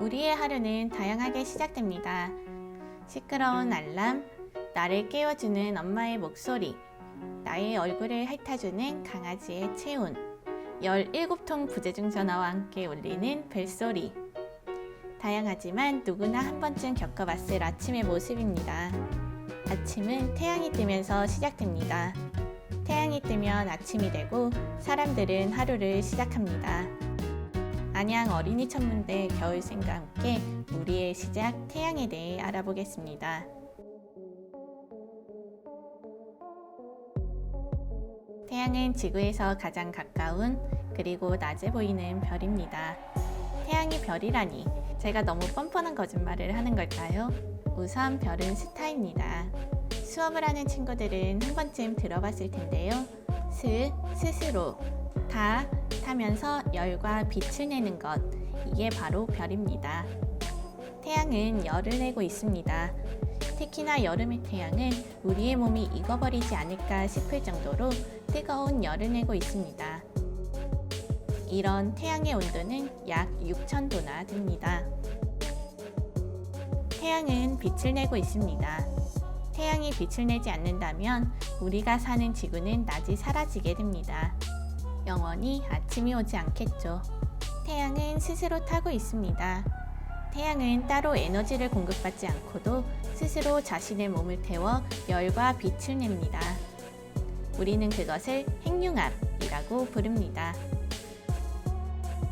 우리의 하루는 다양하게 시작됩니다. 시끄러운 알람, 나를 깨워주는 엄마의 목소리, 나의 얼굴을 핥아주는 강아지의 체온, 17통 부재중 전화와 함께 울리는 벨소리. 다양하지만 누구나 한 번쯤 겪어봤을 아침의 모습입니다. 아침은 태양이 뜨면서 시작됩니다. 태양이 뜨면 아침이 되고 사람들은 하루를 시작합니다. 안양 어린이 천문대 겨울생과 함께 우리의 시작 태양에 대해 알아보겠습니다. 태양은 지구에서 가장 가까운 그리고 낮에 보이는 별입니다. 태양이 별이라니 제가 너무 뻔뻔한 거짓말을 하는 걸까요? 우선 별은 스타입니다. 수업을 하는 친구들은 한 번쯤 들어봤을 텐데요. 스, 스스로, 다, 타면서 열과 빛을 내는 것. 이게 바로 별입니다. 태양은 열을 내고 있습니다. 특히나 여름의 태양은 우리의 몸이 익어버리지 않을까 싶을 정도로 뜨거운 열을 내고 있습니다. 이런 태양의 온도는 약 6,000도나 됩니다. 태양은 빛을 내고 있습니다. 태양이 빛을 내지 않는다면 우리가 사는 지구는 낮이 사라지게 됩니다. 영원히 아침이 오지 않겠죠. 태양은 스스로 타고 있습니다. 태양은 따로 에너지를 공급받지 않고도 스스로 자신의 몸을 태워 열과 빛을 냅니다. 우리는 그것을 핵융합이라고 부릅니다.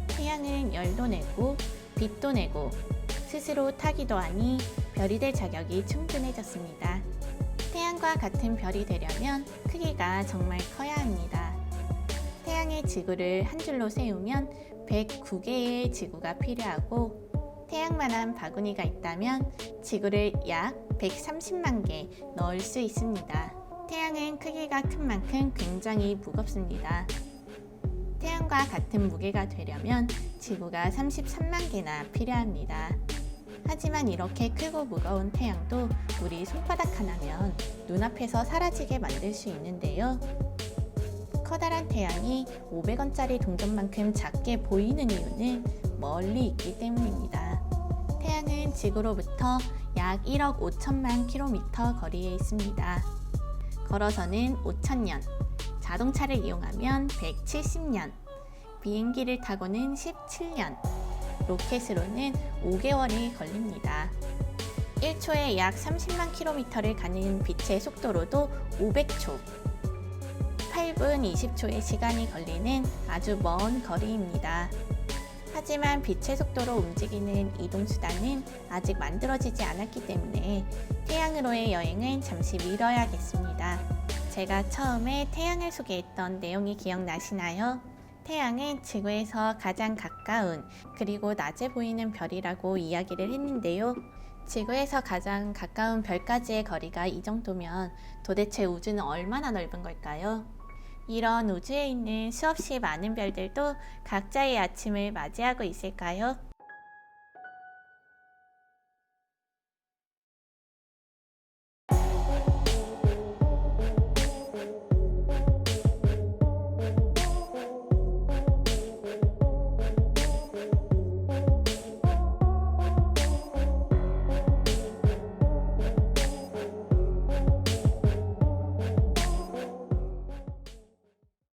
태양은 열도 내고 빛도 내고 스스로 타기도 하니 별이 될 자격이 충분해졌습니다. 태양과 같은 별이 되려면 크기가 정말 커야 합니다. 태양의 지구를 한 줄로 세우면 109개의 지구가 필요하고 태양만한 바구니가 있다면 지구를 약 130만 개 넣을 수 있습니다. 태양은 크기가 큰 만큼 굉장히 무겁습니다. 태양과 같은 무게가 되려면 지구가 33만 개나 필요합니다. 하지만 이렇게 크고 무거운 태양도 우리 손바닥 하나면 눈앞에서 사라지게 만들 수 있는데요. 커다란 태양이 500원짜리 동전만큼 작게 보이는 이유는 멀리 있기 때문입니다. 태양은 지구로부터 약 1억 5천만 킬로미터 거리에 있습니다. 걸어서는 5천년, 자동차를 이용하면 170년, 비행기를 타고는 17년, 로켓으로는 5개월이 걸립니다. 1초에 약 30만 킬로미터를 가는 빛의 속도로도 500초, 8분 20초의 시간이 걸리는 아주 먼 거리입니다. 하지만 빛의 속도로 움직이는 이동수단은 아직 만들어지지 않았기 때문에 태양으로의 여행은 잠시 미뤄야겠습니다. 제가 처음에 태양을 소개했던 내용이 기억나시나요? 태양은 지구에서 가장 가까운 그리고 낮에 보이는 별이라고 이야기를 했는데요. 지구에서 가장 가까운 별까지의 거리가 이 정도면 도대체 우주는 얼마나 넓은 걸까요? 이런 우주에 있는 수없이 많은 별들도 각자의 아침을 맞이하고 있을까요?